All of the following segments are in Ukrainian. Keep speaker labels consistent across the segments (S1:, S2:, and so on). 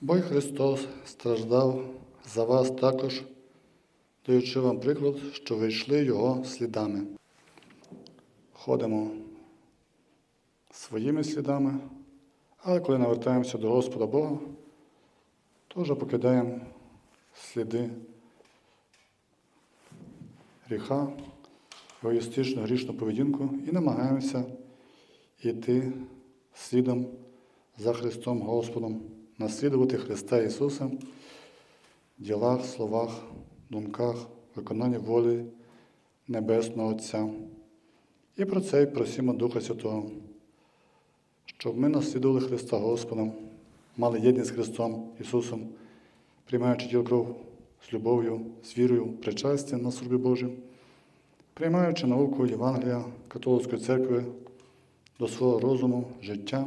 S1: Бо й Христос страждав за вас також, даючи вам приклад, що ви йшли Його слідами. Ходимо своїми слідами, але коли навертаємося до Господа Бога, то вже покидаємо сліди гріха, егоїстичну грішну поведінку і намагаємося йти слідом за Христом Господом, наслідувати Христа Ісуса в ділах, словах, думках, виконанні волі Небесного Отця. І про це й просимо Духа Святого, щоб ми наслідували Христа Господа, мали єдність з Христом Ісусом, приймаючи тіло кров з любов'ю, з вірою, причастя на службі Божій, приймаючи науку Євангелія Католицької церкви до свого розуму, життя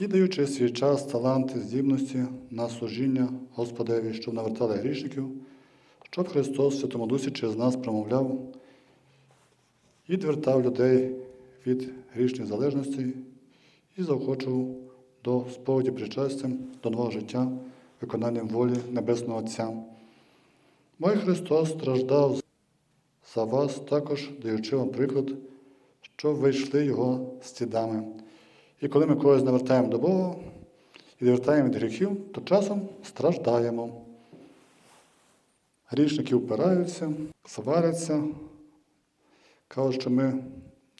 S1: і даючи свій час, таланти, здібності на служіння Господеві, щоб навертали грішників, щоб Христос в Святому Дусі через нас промовляв і відвертав людей від грішних залежностей і заохочував до сповіді причастям, до нового життя, виконанням волі Небесного Отця. Мой Христос страждав за вас також, даючи вам приклад, щоб ви йшли Його слідами. І коли ми когось навертаємо до Бога і навертаємо від гріхів, то часом страждаємо. Грішники впираються, сваряться, кажуть, що ми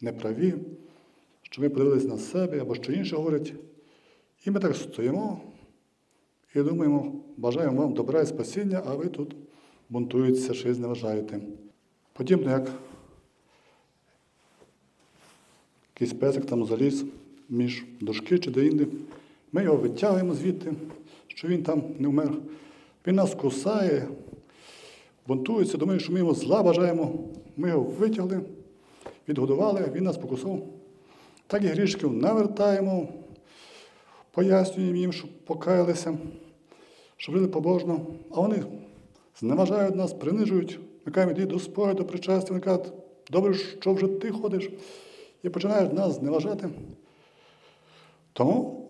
S1: не праві, що ми подивилися на себе або що інше говорять. І ми так стоїмо і думаємо, бажаємо вам добра і спасіння, а ви тут бунтуєтеся, щось зневажаєте. Подібно як якийсь песик там заліз між дошки чи де-інде. Ми його витягуємо звідти, що він там не вмер. Він нас кусає, бунтується, думає, що ми йому зла бажаємо. Ми його витягли, відгодували, він нас покусав. Так і грішків навертаємо, пояснюємо їм, щоб покаялися, щоб жили побожно. А вони зневажають нас, принижують. Ми кажемо, йди до спою, до причастя. Вони кажуть, добре, що вже ти ходиш. І починають нас зневажати. Тому,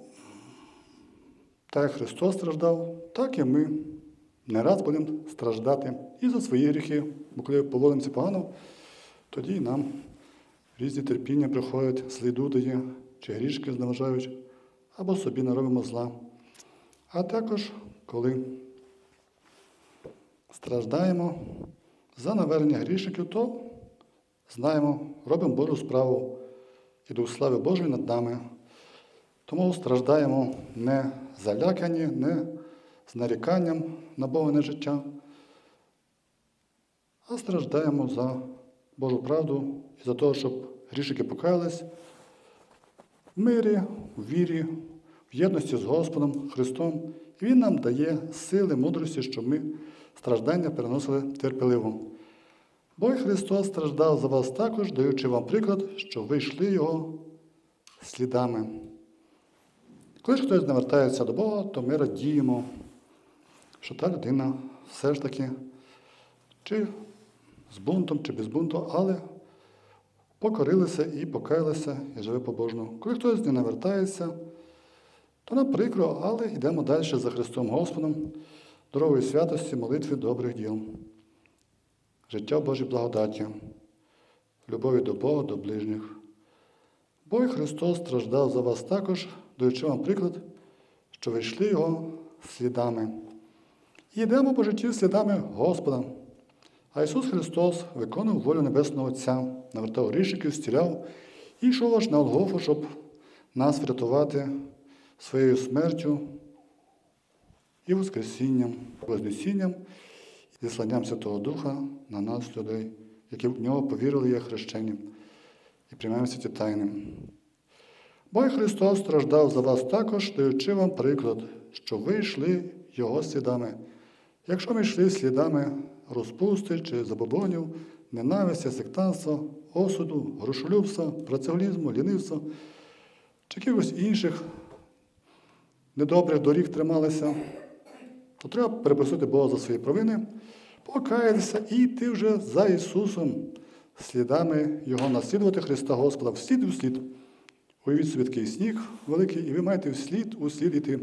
S1: так як Христос страждав, так і ми не раз будемо страждати і за свої гріхи, бо коли поводимося погано, тоді нам різні терпіння приходять, сліду дає, чи грішки зневажають, або собі не робимо зла. А також, коли страждаємо за навернення грішників, то знаємо, робимо Божу справу і до слави Божої над нами. Тому страждаємо не залякані, не з наріканням на Богове життя, а страждаємо за Божу правду і за те, щоб грішники покаялись в мирі, в вірі, в єдності з Господом Христом. І Він нам дає сили, мудрості, щоб ми страждання переносили терпеливо. Бо й Христос страждав за вас також, даючи вам приклад, що ви йшли Його слідами. Коли ж хтось навертається до Бога, то ми радіємо, що та людина все ж таки, чи з бунтом, чи без бунту, але покорилися і покаялися, і живе побожно. Коли хтось не навертається, то нам прикро, але йдемо далі за Христом Господом, дорогою святості, молитви, добрих діл. Життя в Божій благодаті, любові до Бога, до ближніх. Бо й Христос страждав за вас також, даючи вам приклад, що ви йшли Його слідами. І йдемо по житті слідами Господа. А Ісус Христос виконував волю Небесного Отця, навертав грішників, стіляв і йшов аж на Голгофу, щоб нас врятувати своєю смертю і Воскресінням, Вознесінням і зісланням Святого Духа на нас, людей, які в нього повірили є хрещенням і приймаємо ці тайни. Бо й Христос страждав за вас також, даючи вам приклад, що ви йшли Його слідами. Якщо ми йшли слідами розпусти чи забобонів, ненависті, сектанства, осуду, грошолюбства, працеголізму, лінивства, чи якихось інших недобрих доріг трималися, то треба перепросити Бога за свої провини, покаятися і йти вже за Ісусом, слідами Його наслідувати Христа Господа, вслід у слід. Уявіть собі такий сніг великий, і ви маєте вслід услід іти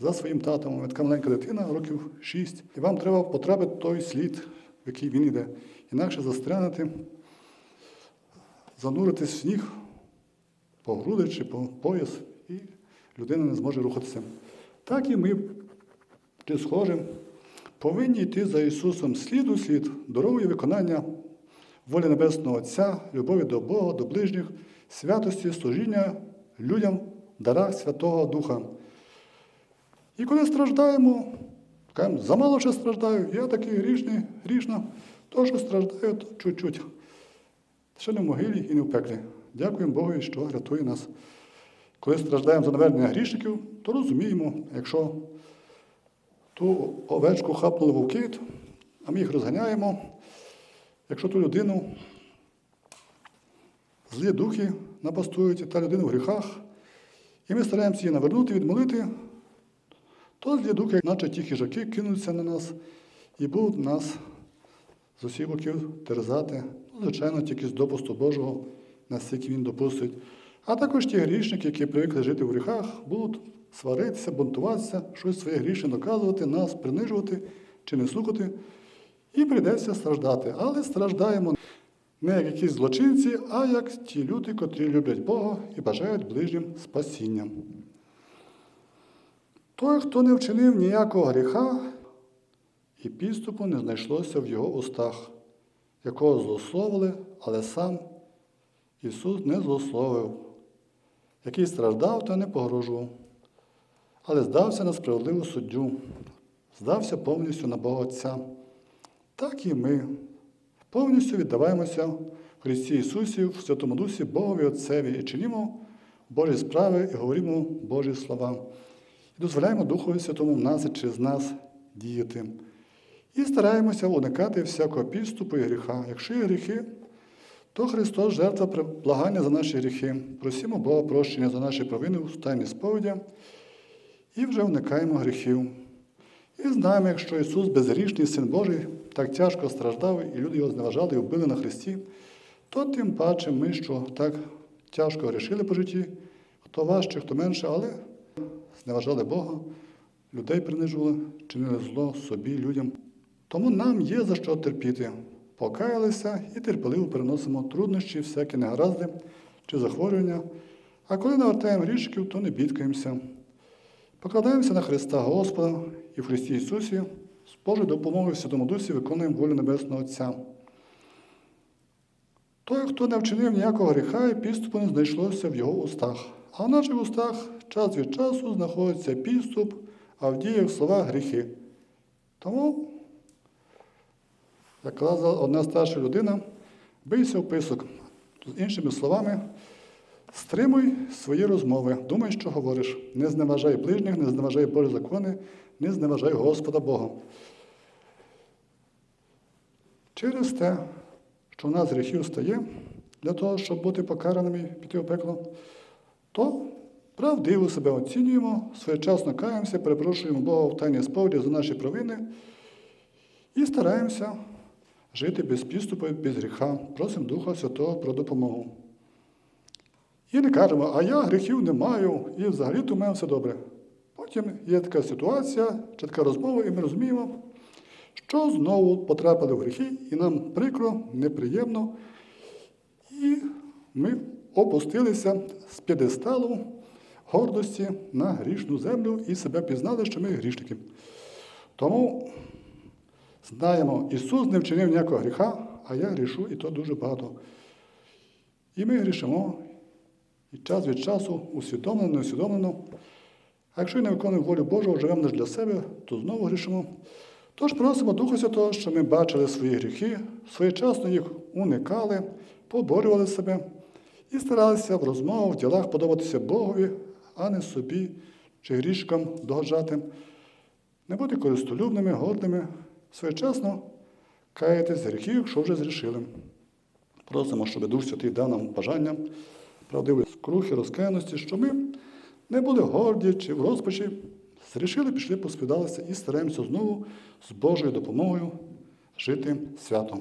S1: за своїм татом. Така маленька дитина, років 6. І вам треба потрапити той слід, в який він йде. Інакше застрянути, зануритись в сніг по груди чи по пояс, і людина не зможе рухатися. Так і ми, чи схожі, повинні йти за Ісусом слід у слід, дорогою виконання волі Небесного Отця, любові до Бога, до ближніх, святості, служіння людям, дарах Святого Духа. І коли страждаємо, кажемо, замало ще страждаю, я такий грішний, грішна, то, що страждаю, то чуть-чуть. Ще не в могилі і не в пеклі. Дякуємо Богу, що рятує нас. Коли страждаємо за навернення грішників, то розуміємо, якщо ту овечку хапнули вовки, а ми їх розганяємо, якщо ту людину злі духи напастують, та людина в гріхах, і ми стараємося її навернути, відмолити, то злі духи, наче ті хижаки, кинуться на нас і будуть нас з усіх боків терзати, ну, звичайно, тільки з допусту Божого, наскільки він допустить. А також ті грішники, які привикли жити в гріхах, будуть сваритися, бунтуватися, щось своє грішне доказувати, нас принижувати чи не слухати, і прийдеться страждати. Але страждаємо не як якісь злочинці, а як ті люди, котрі люблять Бога і бажають ближнім спасіння. Той, хто не вчинив ніякого гріха, і підступу не знайшлося в його устах, якого злословили, але сам Ісус не злословив, який страждав та не погрожував, але здався на справедливу суддю, здався повністю на Бога Отця. Так і ми повністю віддаваємося в Христі Ісусі, в Святому Дусі Богові Отцеві і чинимо Божі справи і говоримо Божі слова. І дозволяємо Духові Святому в нас і через нас діяти. І стараємося уникати всякого підступу і гріха. Якщо є гріхи, то Христос жертва благання за наші гріхи. Просимо Бога прощення за наші провини у стані сповідя і вже уникаємо гріхів. І знаємо, якщо Ісус безгрішний Син Божий так тяжко страждав, і люди його зневажали і вбили на Христі, то тим паче ми, що так тяжко грішили по житті, хто важче, хто менше, але зневажали Бога, людей принижували, чинили зло собі, людям. Тому нам є за що терпіти. Покаялися і терпеливо переносимо труднощі, всякі негаразди чи захворювання. А коли навертаємо грішків, то не бідкаємося. Покладаємося на Христа Господа і в Христі Ісусі з Божою допомогою в Святому Дусі виконуємо волю Небесного Отця. Той, хто не вчинив ніякого гріха і підступу не знайшлося в його устах. А в наших устах час від часу знаходиться підступ, а в діях слова гріхи. Тому, як казала одна старша людина, бийся в писок. З іншими словами, стримуй свої розмови, думай, що говориш. Не зневажай ближніх, не зневажай Божі закони, не зневажай Господа Бога. Через те, що в нас гріхів стає, для того, щоб бути покараними піти в пекло, то правдиво себе оцінюємо, своєчасно каємося, перепрошуємо Бога в тайній сповіді за наші провини і стараємося жити без підступу, без гріха, просимо Духа Святого про допомогу. І не кажемо, а я гріхів не маю, і взагалі то в мене все добре. Потім є така ситуація, чи така розмова, і ми розуміємо, що знову потрапили в гріхи, і нам прикро, неприємно, і ми опустилися з п'єдесталу гордості на грішну землю і себе пізнали, що ми грішники. Тому знаємо, Ісус не вчинив ніякого гріха, а я грішу, і то дуже багато. І ми грішимо, і час від часу усвідомлено, неусвідомлено. Якщо не виконуємо волю Божу, живемо лише для себе, то знову грішимо. Тож просимо Духа Святого, щоб ми бачили свої гріхи, своєчасно їх уникали, поборювали себе і старалися в розмовах, в ділах подобатися Богові, а не собі чи грішкам догоджати. Не бути користолюбними, гордими, своєчасно каятись гріхів, якщо вже зрішили. Просимо, щоб Дух Святий дав нам бажання, правдивої скрухи, розкаяності, щоб ми не були горді чи в розпачі, зрішили, пішли, посповідалися і стараємося знову з Божою допомогою жити свято.